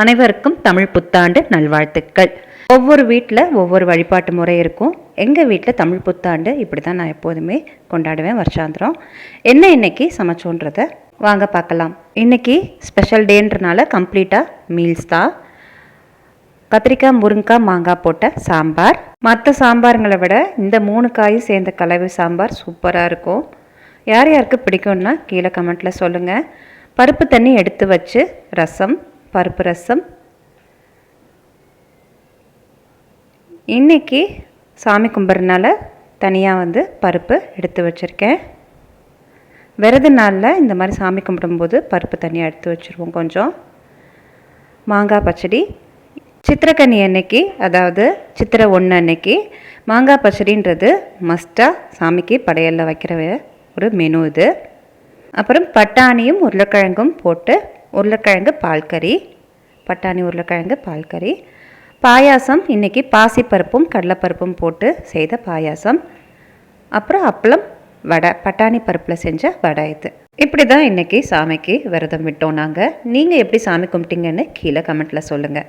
அனைவருக்கும் தமிழ் புத்தாண்டு நல்வாழ்த்துக்கள். ஒவ்வொரு வீட்டில் ஒவ்வொரு வழிபாட்டு முறை இருக்கும். எங்கள் வீட்டில் தமிழ் புத்தாண்டு இப்படி தான் நான் எப்போதுமே கொண்டாடுவேன் வருஷாந்திரம். என்ன இன்னைக்கு சமைச்சோன்றத வாங்க பார்க்கலாம். இன்னைக்கு ஸ்பெஷல் டேன்றனால கம்ப்ளீட்டாக மீல்ஸ் தான் கத்திரிக்காய் முருங்கைக்காய் மாங்காய் போட்ட சாம்பார். மற்ற சாம்பாருங்களை விட இந்த மூணு காயும் சேர்ந்த கலவை சாம்பார் சூப்பராக இருக்கும். யார் யாருக்கு பிடிக்கும்னா கீழே கமெண்ட்டில் சொல்லுங்கள் பருப்பு தண்ணி எடுத்து வச்சு ரசம் பருப்பு ரசம். இன்றைக்கி சாமி கும்பிட்றனால தனியாக வந்து பருப்பு எடுத்து வச்சுருக்கேன். விரத நாளில் இந்த மாதிரி சாமி கும்பிடும்போது பருப்பு தனியாக எடுத்து வச்சுருவோம் கொஞ்சம். மாங்காய் பச்சடி. சித்திரக்கனி அன்னைக்கு அதாவது சித்திரை ஒன்று அன்னைக்கு மாங்காய் பச்சடின்றது மஸ்ட்டாக சாமிக்கு படையலில் வைக்கிற ஒரு மெனு இது. அப்புறம் பட்டாணியும் உருளைக்கிழங்கும் போட்டு உருளைக்கிழங்கு பால் கறி பட்டாணி உருளைக்கிழங்கு பால் கறி. பாயாசம் இன்றைக்கி பாசிப்பருப்பும் கடலைப்பருப்பும் போட்டு செய்த பாயாசம். அப்புறம் அப்பளம் வடை பட்டாணி பருப்பில் செஞ்ச வடை இது. இப்படி தான் இன்றைக்கி சாமிக்கு விரதம் விட்டோம் நாங்கள் நீங்கள் எப்படி சாமி கும்பிட்டீங்கன்னு கீழே கமெண்ட்டில் சொல்லுங்கள்